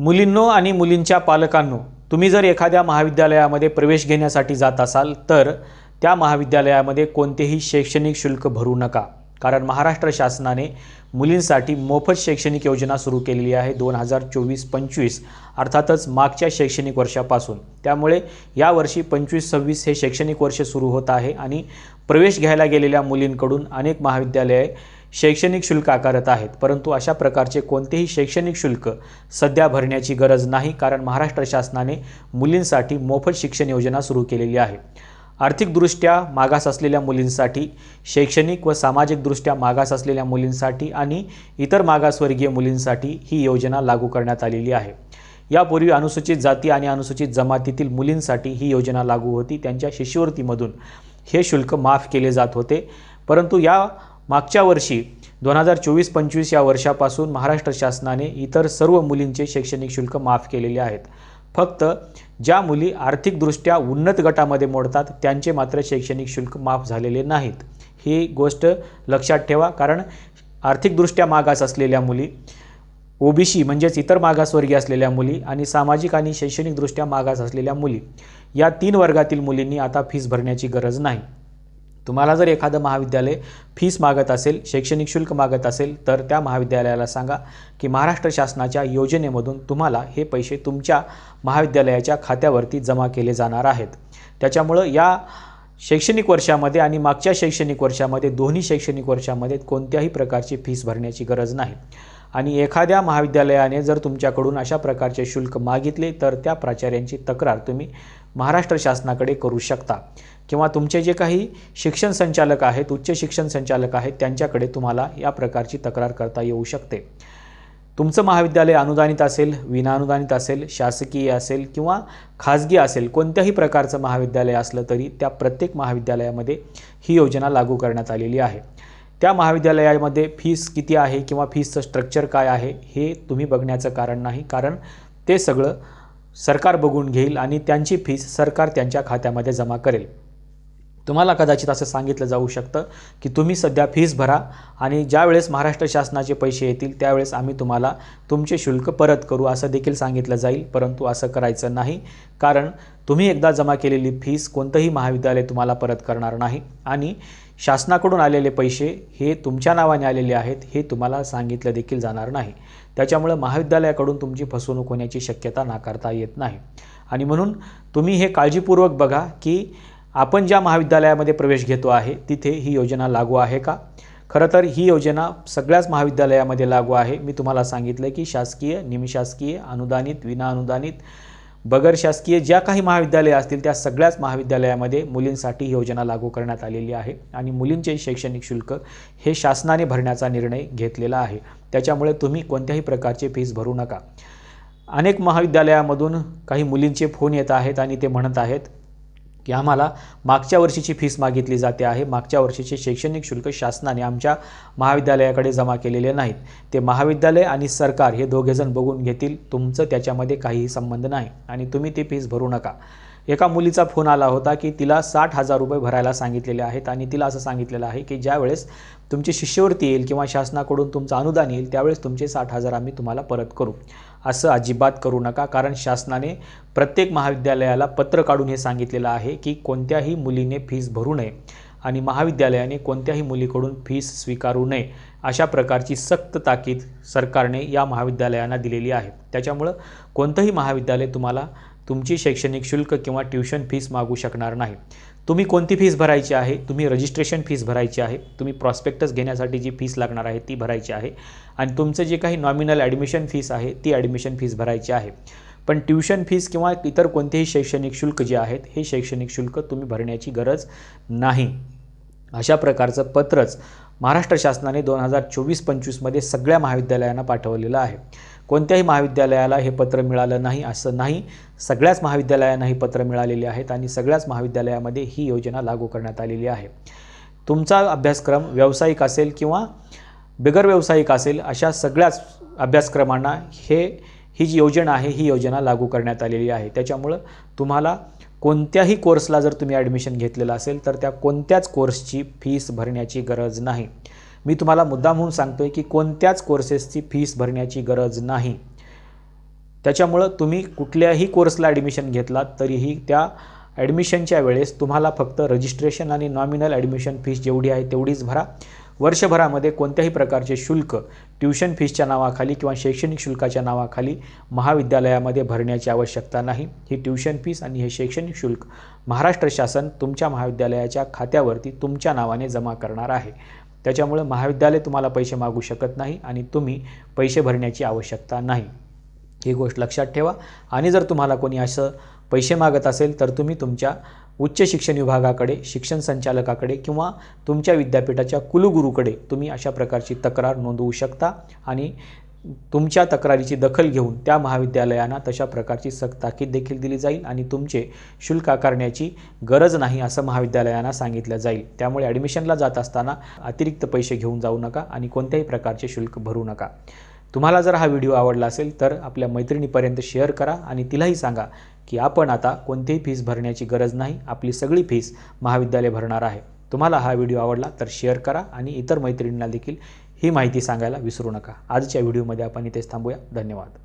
मुलींनो आणि मुलींच्या पालकांनो तुम्ही जर एखाद्या महाविद्यालयामध्ये प्रवेश घेण्यासाठी जात असाल तर त्या महाविद्यालयामध्ये कोणतेही शैक्षणिक शुल्क भरू नका. कारण महाराष्ट्र शासनाने मुलींसाठी मोफत शैक्षणिक योजना सुरू केलेली आहे दोन हजार चोवीस पंचवीस अर्थातच मागच्या शैक्षणिक वर्षापासून. त्यामुळे यावर्षी पंचवीस सव्वीस हे शैक्षणिक वर्ष सुरू होत आहे आणि प्रवेश घ्यायला गेलेल्या मुलींकडून अनेक महाविद्यालये शैक्षणिक शुल्क आकारत आहेत. परंतु अशा प्रकारचे कोणतेही शैक्षणिक शुल्क सध्या भरण्याची गरज नाही कारण महाराष्ट्र शासनाने मुलींसाठी मोफत शिक्षण योजना सुरू केलेली आहे. आर्थिकदृष्ट्या मागास असलेल्या मुलींसाठी शैक्षणिक व सामाजिकदृष्ट्या मागास असलेल्या मुलींसाठी आणि इतर मागासवर्गीय मुलींसाठी ही योजना लागू करण्यात आलेली आहे. यापूर्वी अनुसूचित जाती आणि अनुसूचित जमातीतील मुलींसाठी ही योजना लागू होती. त्यांच्या शिष्यवृत्तीमधून हे शुल्क माफ केले जात होते. परंतु या मागच्या वर्षी दोन हजार चोवीस पंचवीस या वर्षापासून महाराष्ट्र शासनाने इतर सर्व मुलींचे शैक्षणिक शुल्क माफ केलेले आहेत. फक्त ज्या मुली आर्थिकदृष्ट्या उन्नत गटामध्ये मोडतात त्यांचे मात्र शैक्षणिक शुल्क माफ झालेले नाहीत. ही गोष्ट लक्षात ठेवा कारण आर्थिकदृष्ट्या मागास असलेल्या मुली ओबीसी म्हणजेच इतर मागासवर्गीय असलेल्या मुली आणि सामाजिक आणि शैक्षणिकदृष्ट्या मागास असलेल्या मुली या तीन वर्गातील मुलींनी आता फीस भरण्याची गरज नाही. तुम्हाला जर एखादं महाविद्यालय फीस मागत असेल शैक्षणिक शुल्क मागत असेल तर त्या महाविद्यालयाला सांगा की महाराष्ट्र शासनाच्या योजनेमधून तुम्हाला हे पैसे तुमच्या महाविद्यालयाच्या खात्यावरती जमा केले जाणार आहेत. त्याच्यामुळं या शैक्षणिक वर्षामध्ये आणि मागच्या शैक्षणिक वर्षामध्ये दोन्ही शैक्षणिक वर्षामध्ये कोणत्याही प्रकारची फीस भरण्याची गरज नाही. आणि एखाद्या महाविद्यालयाने जर तुमच्याकडून अशा प्रकारचे शुल्क मागितले तर त्या प्राचार्यांची तक्रार तुम्ही महाराष्ट्र शासनाकडे करू शकता. किंवा तुमचे जे काही शिक्षण संचालक आहेत उच्च शिक्षण संचालक आहेत त्यांच्याकडे तुम्हाला या प्रकारची तक्रार करता येऊ शकते. तुमचं महाविद्यालय अनुदानित असेल विनाअनुदानित असेल शासकीय असेल किंवा खाजगी असेल कोणत्याही प्रकारचं महाविद्यालय असलं तरी त्या प्रत्येक महाविद्यालयामध्ये ही योजना लागू करण्यात आलेली आहे. त्या महाविद्यालयामध्ये फीस किती आहे किंवा फीसचं स्ट्रक्चर काय आहे हे तुम्ही बघण्याचं कारण नाही. कारण ते सगळं सरकार बघून घेईल आणि त्यांची फीस सरकार त्यांच्या खात्यामध्ये जमा करेल. तुम्हाला कदाचित असं सांगितलं जाऊ शकतं की तुम्ही सध्या फीस भरा आणि ज्यावेळेस महाराष्ट्र शासनाचे पैसे येतील त्यावेळेस आम्ही तुम्हाला तुमचे शुल्क परत करू असं देखील सांगितलं जाईल. परंतु असं करायचं नाही. कारण तुम्ही एकदा जमा केलेली फीस कोणतंही महाविद्यालय तुम्हाला परत करणार नाही. आणि शासनाकडून आलेले पैसे हे तुमच्या नावाने आलेले आहेत हे तुम्हाला सांगितलं देखील जाणार नाही. त्याच्यामुळं महाविद्यालयाकडून तुमची फसवणूक होण्याची शक्यता नाकारता येत नाही. आणि म्हणून तुम्ही हे काळजीपूर्वक बघा की आपण ज्या महाविद्यालयामध्ये प्रवेश घेतो आहे तिथे ही योजना लागू आहे का? खरं तर ही योजना सगळ्याच महाविद्यालयामध्ये लागू आहे. मी तुम्हाला सांगितलं की शासकीय निमशासकीय अनुदानित विनाअनुदानित बगर शासकीय ज्या काही महाविद्यालयं असतील त्या सगळ्याच महाविद्यालयामध्ये मुलींसाठी योजना लागू करण्यात आलेली आहे आणि मुलींचे शैक्षणिक शुल्क हे शासनाने भरण्याचा निर्णय घेतलेला आहे. त्याच्यामुळे तुम्ही कोणत्याही प्रकारचे फीस भरू नका. अनेक महाविद्यालयामधून काही मुलींचे फोन येत आहेत आणि ते म्हणत आहेत की आम्हाला मागच्या वर्षीची फीस मागितली जाते आहे. मागच्या वर्षीचे शैक्षणिक शुल्क शासनाने आमच्या महाविद्यालयाकडे जमा केलेले नाहीत. ते महाविद्यालय आणि सरकार हे दोघेजण बघून घेतील. तुमचं त्याच्यामध्ये काहीही संबंध नाही आणि तुम्ही ती फीस भरू नका. एका मुलीचा फोन आला होता की तिला साठ हजार रुपये भरायला सांगितलेले आहेत आणि तिला असं सांगितलेलं आहे की ज्यावेळेस तुमची शिष्यवृत्ती येईल किंवा शासनाकडून तुमचं अनुदान येईल त्यावेळेस तुमचे साठ हजार आम्ही तुम्हाला परत करू. असं अजिबात करू नका कारण शासनाने प्रत्येक महाविद्यालयाला पत्र काढून हे सांगितलेलं आहे की कोणत्याही मुलीने फीस भरू नये आणि महाविद्यालयाने कोणत्याही मुलीकडून फीस स्वीकारू नये अशा प्रकारची सक्त ताकीद सरकारने या महाविद्यालयांना दिलेली आहे. त्याच्यामुळं कोणतंही महाविद्यालय तुम्हाला तुमची शैक्षणिक शुल्क किंवा ट्युशन फीस मागू शकणार नाही. तुम्ही कोणती फीस भरायची आहे? तुम्ही रजिस्ट्रेशन फीस भरायची आहे. तुम्ही प्रॉस्पेक्टस घेण्यासाठी जी फीस लागणार आहे ती भरायची आहे. आणि तुमचं जे काही नॉमिनल ॲडमिशन फीस आहे ती ॲडमिशन फीस भरायची आहे. पण ट्युशन फीस किंवा इतर कोणतेही शैक्षणिक शुल्क जे आहेत हे शैक्षणिक शुल्क तुम्ही भरण्याची गरज नाही. अशा प्रकारचं पत्रच महाराष्ट्र शासनाने दोन हजार चोवीस पंचवीसमध्ये सगळ्या महाविद्यालयांना पाठवलेलं आहे. कोणत्याही महाविद्यालयाला हे पत्र मिळालं नाही असं नाही. सगळ्याच महाविद्यालयांना ही पत्र मिळालेली आहेत आणि सगळ्याच महाविद्यालयामध्ये ही योजना लागू करण्यात आलेली आहे. तुमचा अभ्यासक्रम व्यावसायिक असेल किंवा बिगर व्यावसायिक असेल अशा सगळ्याच अभ्यासक्रमांना हे ही जी योजना आहे ही योजना लागू करण्यात आलेली आहे. त्याच्यामुळं तुम्हाला कोणत्याही कोर्सला जर तुम्ही ॲडमिशन घेतलेलं असेल तर त्या कोणत्याच कोर्सची फीस भरण्याची गरज नाही. मी तुम्हाला मुद्दा म्हणून सांगतो आहे की कोणत्याच कोर्सेसची फीस भरण्याची गरज नाही. त्याच्यामुळं तुम्ही कुठल्याही कोर्सला ॲडमिशन घेतलात तरीही त्या ॲडमिशनच्या वेळेस तुम्हाला फक्त रजिस्ट्रेशन आणि नॉमिनल ॲडमिशन फीस जेवढी आहे तेवढीच भरा. वर्षभरामध्ये कोणत्याही प्रकारचे शुल्क ट्युशन फीसच्या नावाखाली किंवा शैक्षणिक शुल्काच्या नावाखाली महाविद्यालयामध्ये भरण्याची आवश्यकता नाही. ही ट्युशन फीस आणि हे शैक्षणिक शुल्क महाराष्ट्र शासन तुमच्या महाविद्यालयाच्या खात्यावरती तुमच्या नावाने जमा करणार आहे. त्याच्यामुळं महाविद्यालय तुम्हाला पैसे मागू शकत नाही आणि तुम्ही पैसे भरण्याची आवश्यकता नाही. ही गोष्ट लक्षात ठेवा. आणि जर तुम्हाला कोणी असं पैसे मागत असेल तर तुम्ही तुमच्या उच्च शिक्षण विभागाकडे शिक्षण संचालकाकडे किंवा तुमच्या विद्यापीठाच्या कुलगुरूकडे तुम्ही अशा प्रकारची तक्रार नोंदवू शकता. आणि तुमच्या तक्रारीची दखल घेऊन त्या महाविद्यालयांना तशा प्रकारची सक्त ताकीद देखील दिली जाईल आणि तुमचे शुल्क आकारण्याची गरज नाही असं महाविद्यालयांना सांगितलं जाईल. त्यामुळे ॲडमिशनला जात असताना अतिरिक्त पैसे घेऊन जाऊ नका आणि कोणत्याही प्रकारचे शुल्क भरू नका. तुम्हाला जर हा व्हिडिओ आवडला असेल तर आपल्या मैत्रिणीपर्यंत शेअर करा आणि तिलाही सांगा की आपण आता कोणतीही फीस भरण्याची गरज नाही आपली सगळी फीस महाविद्यालय भरणार आहे. तुम्हाला हा व्हिडिओ आवडला तर शेअर करा आणि इतर मैत्रिणींना देखील ही माहिती सांगायला विसरू नका. आजच्या व्हिडिओमध्ये आपण इथेच थांबूया. धन्यवाद.